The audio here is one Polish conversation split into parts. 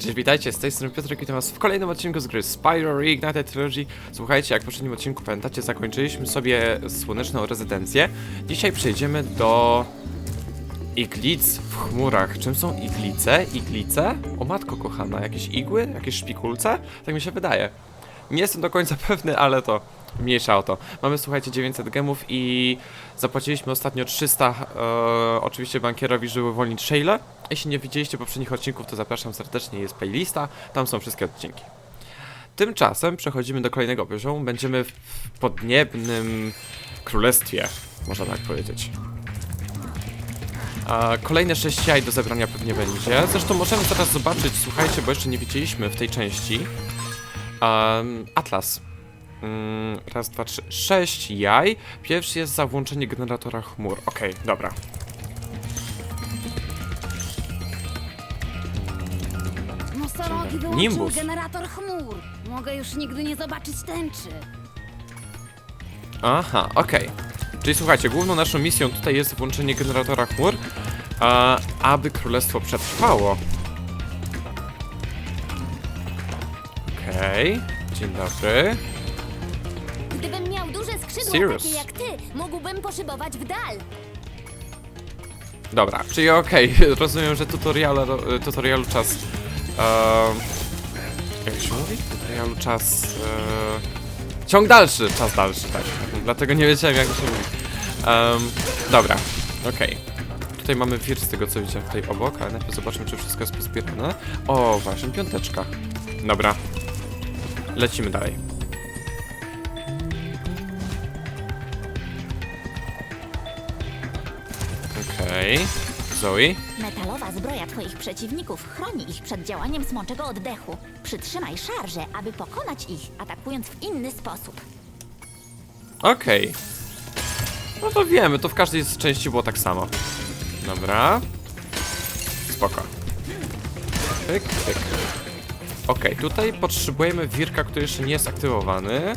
Cześć, witajcie, z tej strony Piotrek, witam was w kolejnym odcinku z gry Spyro Reignited Trilogy. Słuchajcie, jak w poprzednim odcinku pamiętacie, zakończyliśmy sobie słoneczną rezydencję. Dzisiaj przejdziemy do iglic w chmurach. Czym są iglice? Iglice? O matko kochana, jakieś igły? Jakieś szpikulce? Tak mi się wydaje. Nie jestem do końca pewny, ale to mniejsza o to. Mamy, słuchajcie, 900 gemów i zapłaciliśmy ostatnio 300 e, oczywiście bankierowi, żeby uwolnić Shayla. Jeśli nie widzieliście poprzednich odcinków, to zapraszam serdecznie, jest playlista, tam są wszystkie odcinki. Tymczasem przechodzimy do kolejnego poziomu, będziemy w podniebnym królestwie, można tak powiedzieć. A kolejne 6 jaj do zebrania pewnie będzie. Zresztą możemy teraz zobaczyć, słuchajcie, bo jeszcze nie widzieliśmy w tej części. Atlas. Mm, raz, dwa, trzy. Sześć jaj. Pierwszy jest za włączenie generatora chmur. Okej, dobra. Nosorogi wyłączył Nimbus. generator chmur. Mogę już nigdy nie zobaczyć tęczy. Aha, okej. Czyli słuchajcie, główną naszą misją tutaj jest włączenie generatora chmur, a, aby królestwo przetrwało. Okej, dzień dobry. Skrzydła Sirius. takie jak ty, mógłbym poszybować w dal. Dobra, czyli okej, rozumiem, że tutoriala, tutorialu czas... em, jak się mówi? Tutorialu czas... E, ciąg dalszy, czas dalszy, tak. Dlatego nie wiedziałem jak to się mówi. Em, dobra, okej. Tutaj mamy wir z tego co widzę tutaj obok, ale najpierw zobaczmy czy wszystko jest pozbierane. O, właśnie, piąteczka. Dobra. Lecimy dalej. Okej. Zoe? Metalowa zbroja twoich przeciwników chroni ich przed działaniem smoczego oddechu. Przytrzymaj szarże, aby pokonać ich, atakując w inny sposób. Okej. No to wiemy, to w każdej z części było tak samo. Dobra. Spoko. Pyk, pyk. Okej, tutaj potrzebujemy wirka, który jeszcze nie jest aktywowany.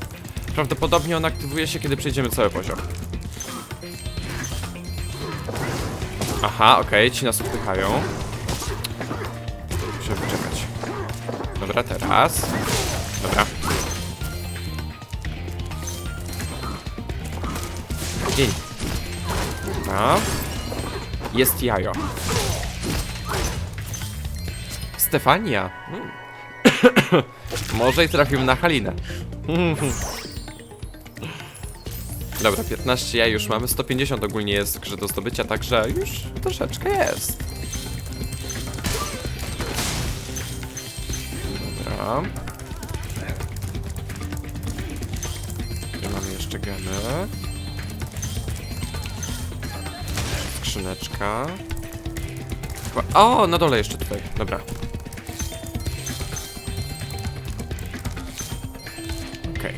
Prawdopodobnie on aktywuje się, kiedy przejdziemy cały poziom. Aha, okej, ci nas odpychają. Musimy poczekać. Dobra, teraz. Dobra. Dzień. Dobra. Jest jajo. Stefania. Mm. Może i trafimy na Halinę. Dobra, 15 jaj już mamy, 150 ogólnie jest grze do zdobycia, także już troszeczkę jest. Dobra. Tu mamy jeszcze gemy. Skrzyneczka. Chyba... O, na dole jeszcze tutaj. Dobra. Okej.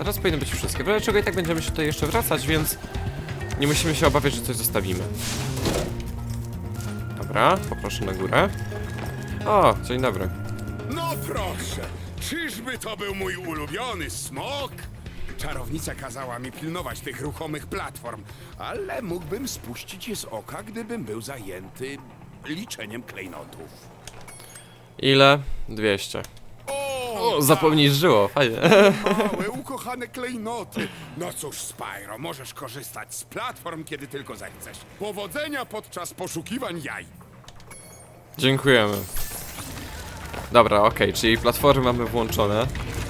Teraz powinny być wszystkie. W razie czego i tak będziemy się tutaj jeszcze wracać, więc nie musimy się obawiać, że coś zostawimy. Dobra, poproszę na górę. O, dzień dobry. No proszę, czyżby to był mój ulubiony smok? Czarownica kazała mi pilnować tych ruchomych platform, ale mógłbym spuścić je z oka, gdybym był zajęty liczeniem klejnotów. Ile? 200. O, zapomnij żyło, fajnie. małe, ukochane klejnoty. No cóż, Spyro, możesz korzystać z platform, kiedy tylko zechcesz. Powodzenia podczas poszukiwań jaj. Dziękujemy. Dobra, okej, czyli platformy mamy włączone.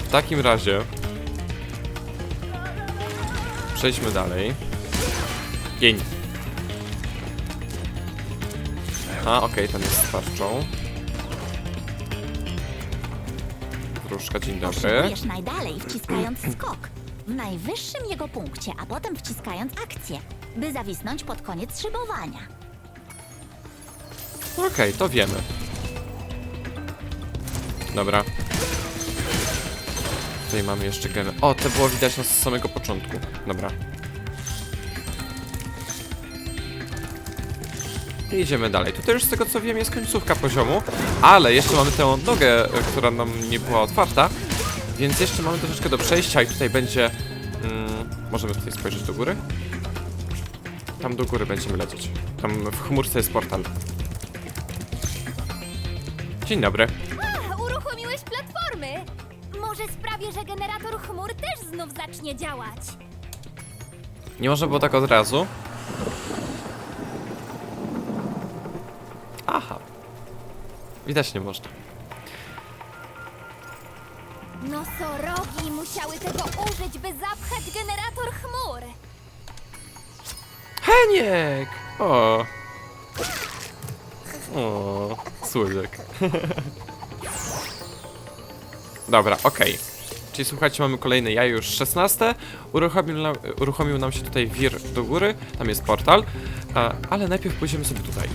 W takim razie... Przejdźmy dalej. Gień. A, okej, ten jest z tarczą. Wróżka, dzień dobry. Poszybujesz najdalej, wciskając skok. W najwyższym jego punkcie, a potem wciskając akcję, by zawisnąć pod koniec szybowania. Okej, to wiemy. Dobra. Tutaj mamy jeszcze gemy. O, to było widać na samego początku. Dobra. I idziemy dalej. Tutaj już z tego co wiem jest końcówka poziomu, ale jeszcze mamy tę nogę, e, która nam nie była otwarta, więc jeszcze mamy troszeczkę do przejścia i tutaj będzie... Mm, możemy tutaj spojrzeć do góry? Tam do góry będziemy lecieć. Tam w chmurce jest portal. Dzień dobry. Uruchomiłeś platformy! Może sprawię, że generator chmur też znów zacznie działać. Nie można było tak od razu? Aha. Widać nie można. Nosorogi musiały tego użyć, by zapchać generator chmur. Heniek! O. O, słodziak. Dobra, okej. Czyli słuchajcie, mamy kolejne jajo, już 16. Uruchomił nam, uruchomił nam się tutaj wir do góry, tam jest portal. A, ale najpierw pójdziemy sobie tutaj.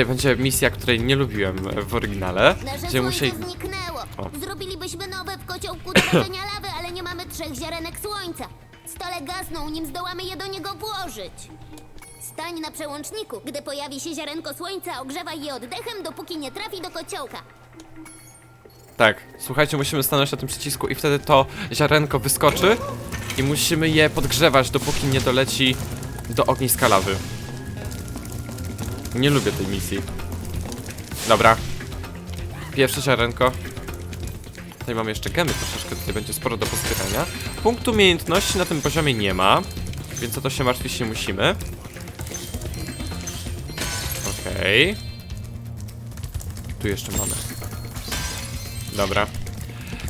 Tutaj będzie misja, której nie lubiłem w oryginale. Gdzie musieli... zniknęło. O. Zrobilibyśmy nowe w kociołku do lawy, ale nie mamy trzech ziarenek słońca. Stale gasną, nim zdołamy je do niego włożyć. Stań na przełączniku. Gdy pojawi się ziarenko słońca, ogrzewaj je oddechem, dopóki nie trafi do kociołka. Tak, słuchajcie, musimy stanąć na tym przycisku i wtedy to ziarenko wyskoczy i musimy je podgrzewać, dopóki nie doleci do ogniska lawy. Nie lubię tej misji. Dobra. Pierwsze ziarenko. Tutaj mamy jeszcze gemy troszeczkę, tutaj będzie sporo do pozbierania. Punktu umiejętności na tym poziomie nie ma, więc o to się martwić nie musimy. Okej. Tu jeszcze mamy. Dobra.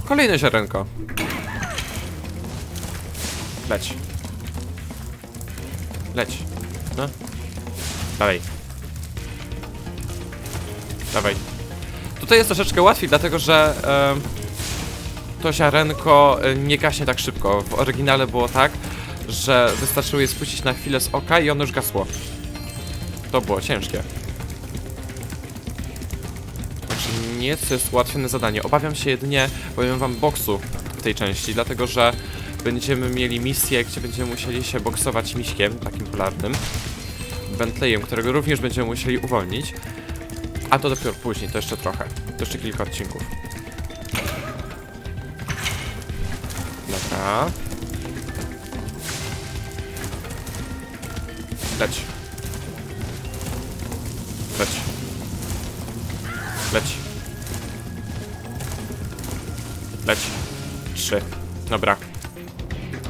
Kolejne ziarenko. Leć. Leć. No. Dawaj. Dawaj. Tutaj jest troszeczkę łatwiej, dlatego że em, to ziarenko e, nie gaśnie tak szybko. W oryginale było tak, że wystarczyło je spuścić na chwilę z oka i ono już gasło. To było ciężkie. Także nieco jest ułatwione zadanie. Obawiam się jedynie, powiem wam, boksu w tej części, dlatego że będziemy mieli misję, gdzie będziemy musieli się boksować miśkiem, takim polarnym, Bentleyem, którego również będziemy musieli uwolnić. A to dopiero później, to jeszcze trochę. To jeszcze kilka odcinków. Dobra. Leć. Leć. Leć. Leć. Trzy. Dobra.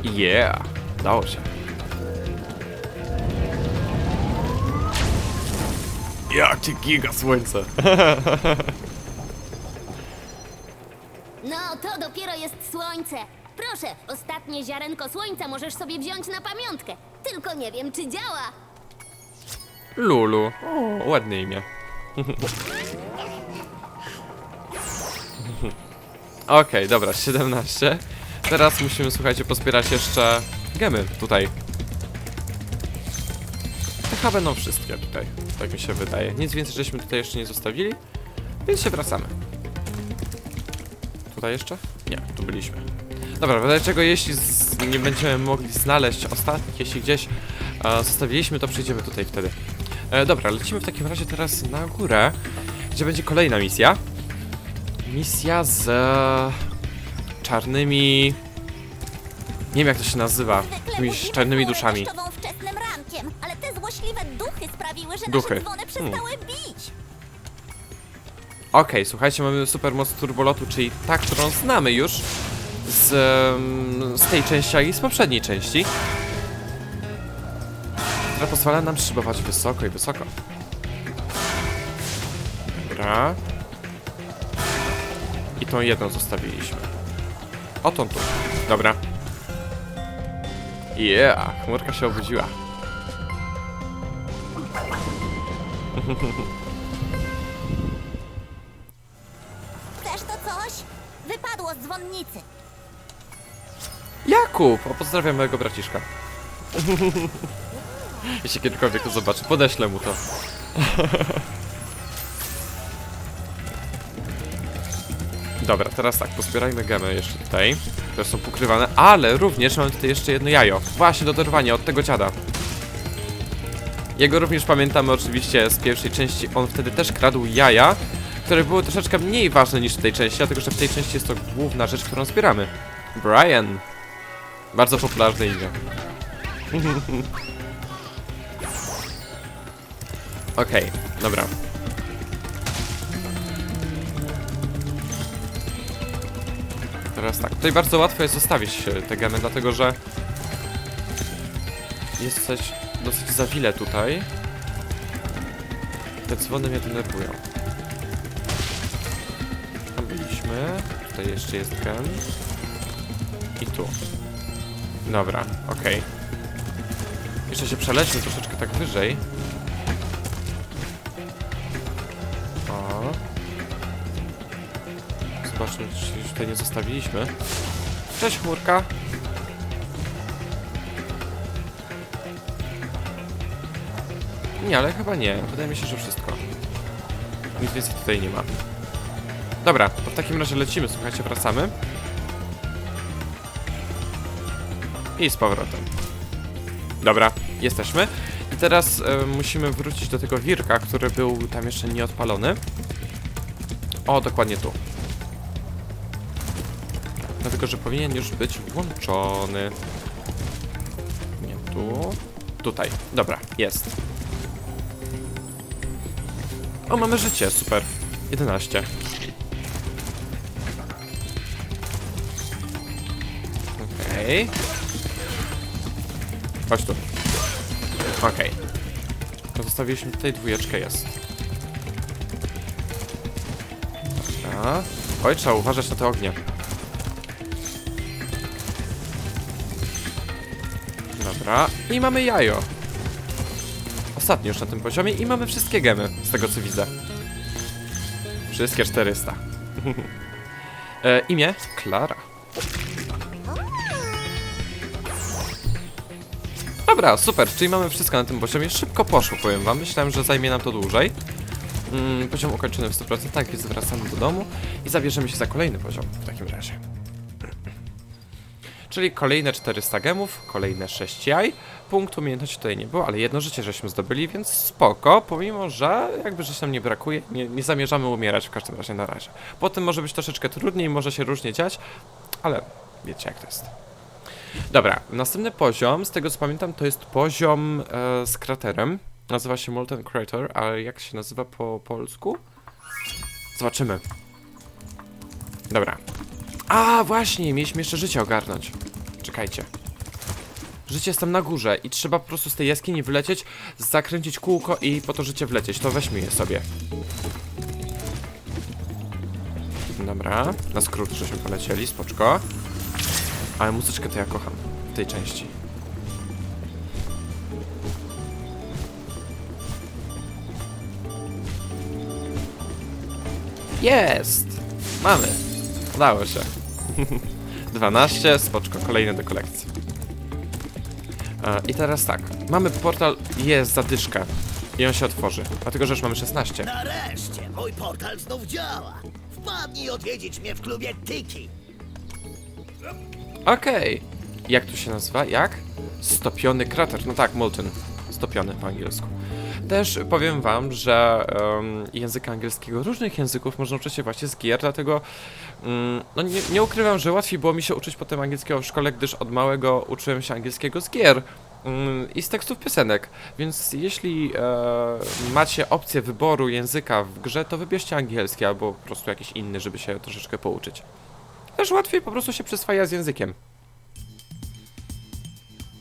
Yeah. Dało się. Jakie giga słońce. No, to dopiero jest słońce. Proszę, ostatnie ziarenko słońca możesz sobie wziąć na pamiątkę. Tylko nie wiem, czy działa. Lulu. O, ładne imię. Okej, dobra, 17. Teraz musimy, słuchajcie, pozbierać jeszcze gemy tutaj. Chyba będą wszystkie tutaj, tak mi się wydaje. Nic więcej żeśmy tutaj jeszcze nie zostawili, więc się wracamy. Tutaj jeszcze? Nie, tu byliśmy. Dobra, dlaczego jeśli nie będziemy mogli znaleźć ostatnich, jeśli gdzieś e, zostawiliśmy, to przejdziemy tutaj wtedy. E, dobra, lecimy w takim razie teraz na górę, gdzie będzie kolejna misja. Misja z e, czarnymi... Nie wiem jak to się nazywa. Jakimiś czarnymi duszami. Złośliwe duchy sprawiły, że Duchy. nasze dzwony przestały bić. Okej, słuchajcie, mamy super moc turbolotu, czyli ta, którą znamy już z, em, z tej części, jak i z poprzedniej części. Która pozwala nam szybować wysoko i wysoko. Dobra. I tą jedną zostawiliśmy. O tą tu. Dobra. Yeah, chmurka się obudziła. Chcesz to coś? Wypadło z dzwonnicy. Jakub! O, pozdrawiam mojego braciszka. Jeśli kiedykolwiek to zobaczy, podeślę mu to. Dobra, teraz tak, pozbierajmy gemy jeszcze tutaj, które są pokrywane, ale również mamy tutaj jeszcze jedno jajo. Właśnie do od tego dziada. Jego również pamiętamy oczywiście z pierwszej części, on wtedy też kradł jaja, które były troszeczkę mniej ważne niż w tej części, dlatego że w tej części jest to główna rzecz, którą zbieramy. Brian. Bardzo popularne imię. Okej, okay, dobra. Teraz tak, tutaj bardzo łatwo jest zostawić e, te geny, dlatego że jest coś dosyć zawile tutaj. Te dzwony mnie denerwują. Tam byliśmy. Tutaj jeszcze jest gen. I tu. Dobra, okej. Jeszcze się przelećmy troszeczkę tak wyżej. O. Zobaczmy, czy się tutaj nie zostawiliśmy. Cześć, chmurka. Nie, ale chyba nie. Wydaje mi się, że wszystko. Nic więcej tutaj nie ma. Dobra, to w takim razie lecimy, słuchajcie, wracamy. I z powrotem. Dobra, jesteśmy. I teraz e, musimy wrócić do tego wirka, który był tam jeszcze nieodpalony. O, dokładnie tu. Dlatego, że powinien już być włączony. Nie tu. Tutaj. Dobra, jest. O, mamy życie, super. 11. Okej. Chodź tu. Okej. Okay. Zostawiliśmy tutaj dwójeczkę, jest. Dobra. Oj, trzeba uważać na te ognie. Dobra. I mamy jajo. Ostatni już na tym poziomie i mamy wszystkie gemy, z tego co widzę. Wszystkie 400. e, imię? Klara. Dobra, super, czyli mamy wszystko na tym poziomie. Szybko poszło, powiem wam. Myślałem, że zajmie nam to dłużej. Mm, poziom ukończony w 100%, tak, więc wracamy do domu i zabierzemy się za kolejny poziom w takim razie. Czyli kolejne 400 gemów, kolejne 6 jaj. Punkt umiejętności tutaj nie było, ale jedno życie żeśmy zdobyli, więc spoko, pomimo, że jakby życia nam nie brakuje, nie, nie zamierzamy umierać w każdym razie na razie. Potem może być troszeczkę trudniej, może się różnie dziać, ale wiecie jak to jest. Dobra, następny poziom, z tego co pamiętam, to jest poziom e, z kraterem. Nazywa się Molten Crater, a jak się nazywa po polsku? Zobaczymy. Dobra. A, właśnie, mieliśmy jeszcze życie ogarnąć. Czekajcie. Życie jest tam na górze i trzeba po prostu z tej jaskini wylecieć, zakręcić kółko i po to życie wlecieć. To weźmy je sobie. Dobra, na skrót żeśmy polecieli, spoczko. Ale muzyczkę to ja kocham w tej części. Jest! Mamy! Udało się. 12, spoczko, kolejny do kolekcji. E, I teraz tak, mamy portal, jest zadyszka i on się otworzy, dlatego że już mamy 16. Nareszcie, mój portal znów działa. Wpadnij odwiedzić mnie w klubie Tiki. Okej. Jak tu się nazywa? Jak? Stopiony krater. No tak, molten. Stopiony po angielsku. Też powiem wam, że em, języka angielskiego, różnych języków można uczyć się właśnie z gier, dlatego no nie, nie ukrywam, że łatwiej było mi się uczyć potem angielskiego w szkole, gdyż od małego uczyłem się angielskiego z gier mm, i z tekstów piosenek. Więc jeśli e, macie opcję wyboru języka w grze, to wybierzcie angielski albo po prostu jakiś inny, żeby się troszeczkę pouczyć. Też łatwiej po prostu się przyswaja z językiem.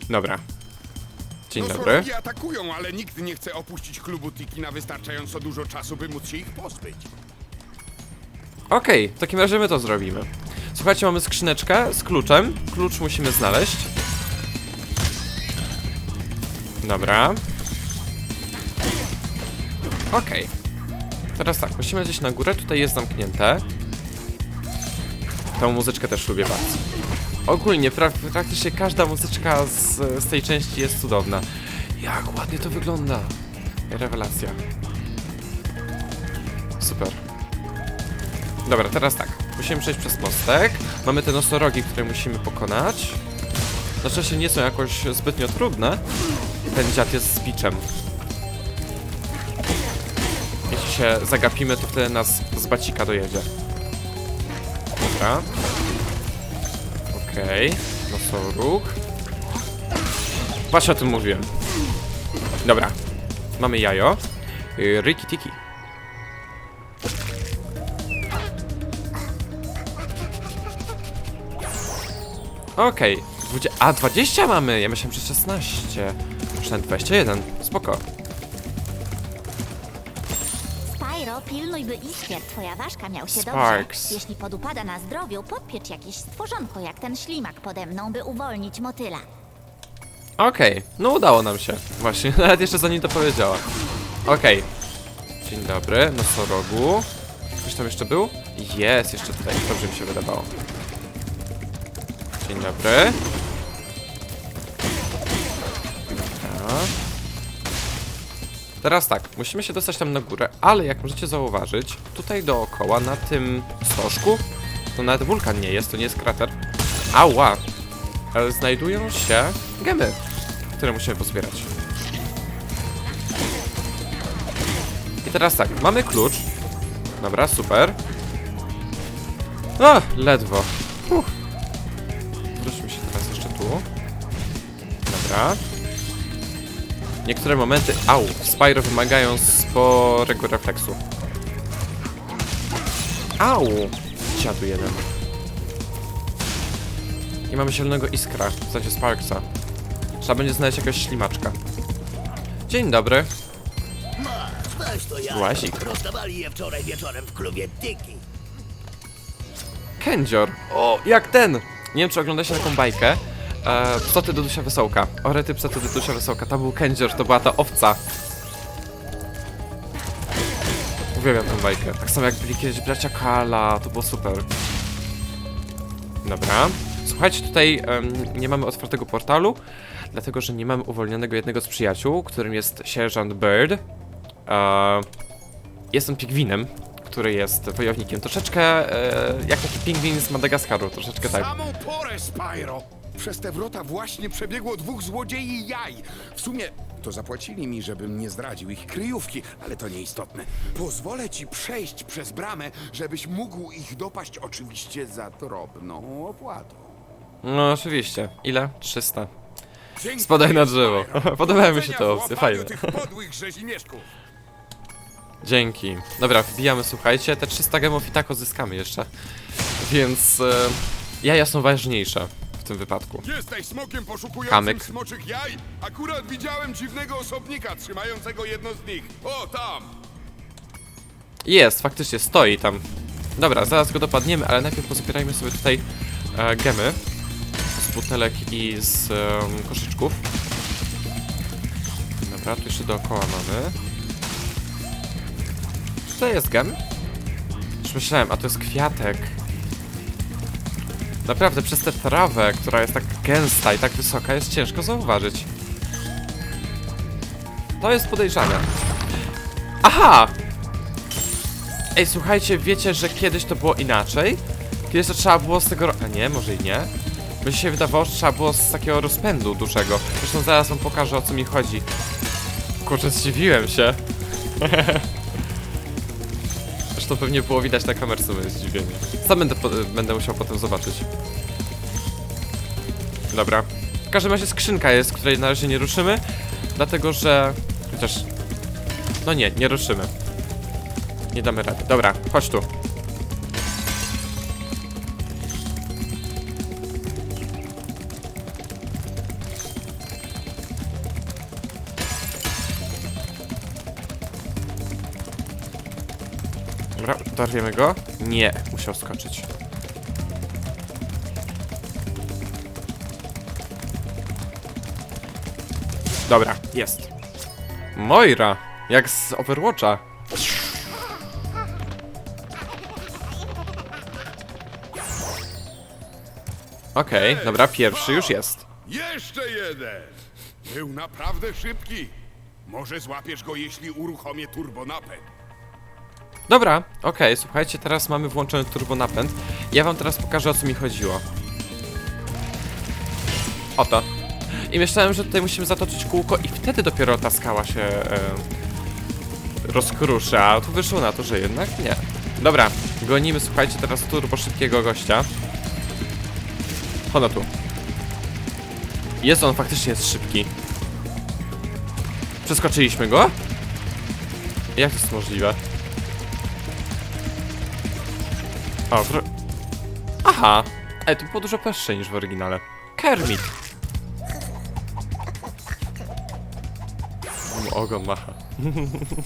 Dobra. Dzień dobry. Nosorogi atakują, ale nikt nie chce opuścić klubu Tiki na wystarczająco dużo czasu, by móc się ich pozbyć. Okej, w takim razie my to zrobimy. Słuchajcie, mamy skrzyneczkę z kluczem. Klucz musimy znaleźć. Dobra. Okej. Teraz tak, musimy lecieć na górę, tutaj jest zamknięte. Tą muzyczkę też lubię bardzo. Ogólnie, pra praktycznie każda muzyczka z, z tej części jest cudowna. Jak ładnie to wygląda. Rewelacja. Dobra, teraz tak. Musimy przejść przez mostek. Mamy te nosorogi, które musimy pokonać. Na szczęście nie są jakoś zbytnio trudne. Ten dziad jest z biczem. Jeśli się zagapimy, to wtedy nas z bacika dojedzie. Dobra. Okej. Nosoróg. Właśnie o tym mówiłem. Dobra. Mamy jajo. Y, Riki tiki. Okej, okay. a 20 mamy, ja myślałem, że 16. Myślałem 21, spoko. Spyro, pilnuj, by Iskier, twoja ważka, miał się Sparks. dobrze. Jeśli podupada na zdrowiu, podpiecz jakieś stworzonko, jak ten ślimak pode mną, by uwolnić motyla. Okej, no udało nam się. Właśnie, nawet jeszcze zanim to powiedziała. Okej. Dzień dobry, nosorogu. Ktoś tam jeszcze był? Jest, jeszcze tutaj. Dobrze mi się wydawało. Dzień dobry. Teraz tak, musimy się dostać tam na górę, ale jak możecie zauważyć, tutaj dookoła, na tym stożku, to nawet wulkan nie jest, to nie jest krater. Ała! Ale znajdują się gemy, które musimy pozbierać. I teraz tak, mamy klucz. Dobra, super. O, ledwo. Uff. Dobra. Niektóre momenty, au, Spyro wymagają sporego refleksu. Au! Siadł jeden. I mamy zielonego iskra, w sensie Sparksa. Trzeba będzie znaleźć jakąś ślimaczka. Dzień dobry. Weź to ja. Rozdawali je wczoraj wieczorem w klubie Tiki. Kędzior. O, jak ten! Nie wiem, czy oglądacie taką bajkę. E, psoty Dudusia Wesołka. Orety psoty Dudusia Wesołka. To był Kędzior, to była ta owca. Uwielbiam tę bajkę. Tak samo jak byli kiedyś bracia Kala, to było super. Dobra. Słuchajcie, tutaj em, nie mamy otwartego portalu, dlatego że nie mamy uwolnionego jednego z przyjaciół, którym jest sierżant Bird. E, jest on pigwinem, który jest wojownikiem. Troszeczkę e, jak taki pingwin z Madagaskaru, troszeczkę tak. Samą porę, Spyro! Przez te wrota właśnie przebiegło dwóch złodziei jaj. W sumie to zapłacili mi, żebym nie zdradził ich kryjówki, ale to nieistotne. Pozwolę ci przejść przez bramę, żebyś mógł ich dopaść oczywiście za drobną opłatą. No oczywiście. Ile? 300. Dzięki, Spadaj na drzewo. Spyro. Podobają mi się te Powodzenia w opcje, łapaniu fajne. tych podłych. Dzięki. Dobra, wbijamy, słuchajcie. Te 300 gemów i tak odzyskamy jeszcze. Więc e, jaja są ważniejsze tym wypadku. Jesteś smokiem poszukującym Kamyk. smoczych jaj? Akurat widziałem dziwnego osobnika trzymającego jedno z nich. O, tam! Jest, faktycznie, stoi tam. Dobra, zaraz go dopadniemy, ale najpierw pozbierajmy sobie tutaj e, gemy z butelek i z em, koszyczków. Dobra, tu jeszcze dookoła mamy. Co to jest gem? Już myślałem, a to jest kwiatek. Naprawdę, przez tę trawę, która jest tak gęsta i tak wysoka, jest ciężko zauważyć. To jest podejrzane. Aha! Ej, słuchajcie, wiecie, że kiedyś to było inaczej? Kiedyś to trzeba było z tego... A nie, może i nie? By się wydawało, że trzeba było z takiego rozpędu dużego. Zresztą zaraz wam pokażę, o co mi chodzi. Kurczę, zdziwiłem się. Zresztą pewnie było widać na kamerce moje zdziwienie. Sam będę, po, będę musiał potem zobaczyć. Dobra. W każdym razie skrzynka jest, której na razie nie ruszymy, dlatego że... Chociaż... No nie, nie ruszymy. Nie damy rady. Dobra, chodź tu. Dorwiemy go? Nie, musiał skoczyć. Dobra, jest. Moira! Jak z Overwatcha. Okej, dobra, pierwszy już jest. Jeszcze jeden! Był naprawdę szybki. Może złapiesz go, jeśli uruchomię turbonapęd. Dobra, okej, słuchajcie, teraz mamy włączony turbonapęd. Ja wam teraz pokażę, o co mi chodziło. Oto. I myślałem, że tutaj musimy zatoczyć kółko i wtedy dopiero ta skała się e, rozkruszy, a tu wyszło na to, że jednak nie. Dobra, gonimy, słuchajcie, teraz turbo szybkiego gościa. Hono tu. Jest on, faktycznie jest szybki. Przeskoczyliśmy go? Jak to jest możliwe? Aha, Ej, to było dużo peszcze niż w oryginale. Kermit! Ogon macha.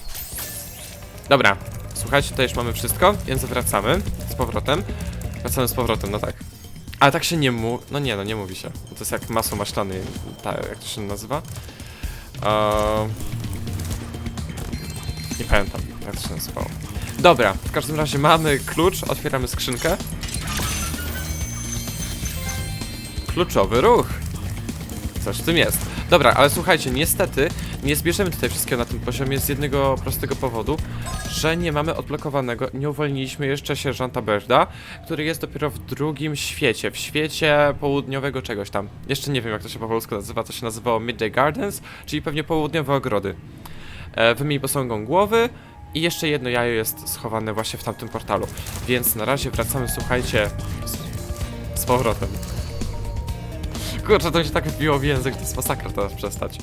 Dobra, słuchajcie, tutaj już mamy wszystko, więc wracamy z powrotem. Wracamy z powrotem, no tak. Ale tak się nie mu... No nie, no nie mówi się. To jest jak masło maślane, ta, jak to się nazywa? Eee... Nie pamiętam, jak to się nazywało. Dobra, w każdym razie mamy klucz, otwieramy skrzynkę. Kluczowy ruch. Coś w tym jest. Dobra, ale słuchajcie, niestety nie zbierzemy tutaj wszystkiego na tym poziomie z jednego prostego powodu, że nie mamy odblokowanego, nie uwolniliśmy jeszcze sierżanta Berda, który jest dopiero w drugim świecie, w świecie południowego czegoś tam. Jeszcze nie wiem jak to się po polsku nazywa, to się nazywało Midday Gardens, czyli pewnie południowe ogrody. E, wymień posągą głowy i jeszcze jedno jajo jest schowane właśnie w tamtym portalu. Więc na razie wracamy, słuchajcie, z, z powrotem. Kurczę, to mi się tak wbiło w język, to jest masakra teraz przestać.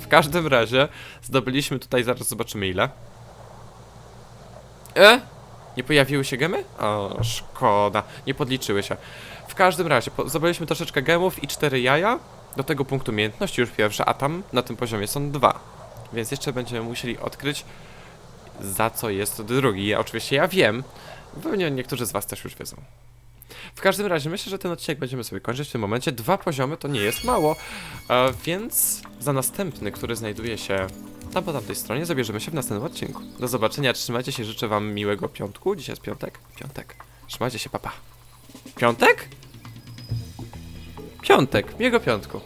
W każdym razie zdobyliśmy tutaj, zaraz zobaczymy ile. E? Nie pojawiły się gemy? O, szkoda, nie podliczyły się. W każdym razie, zdobyliśmy troszeczkę gemów i cztery jaja. Do tego punktu umiejętności już pierwsze, a tam na tym poziomie są dwa. Więc jeszcze będziemy musieli odkryć, za co jest drugi. Oczywiście ja wiem, pewnie niektórzy z was też już wiedzą. W każdym razie myślę, że ten odcinek będziemy sobie kończyć w tym momencie. Dwa poziomy to nie jest mało, e, więc za następny, który znajduje się tam po tamtej stronie, zabierzemy się w następnym odcinku. Do zobaczenia, trzymajcie się, życzę wam miłego piątku. Dzisiaj jest piątek? Piątek. Trzymajcie się, papa. Piątek? Piątek, miłego piątku.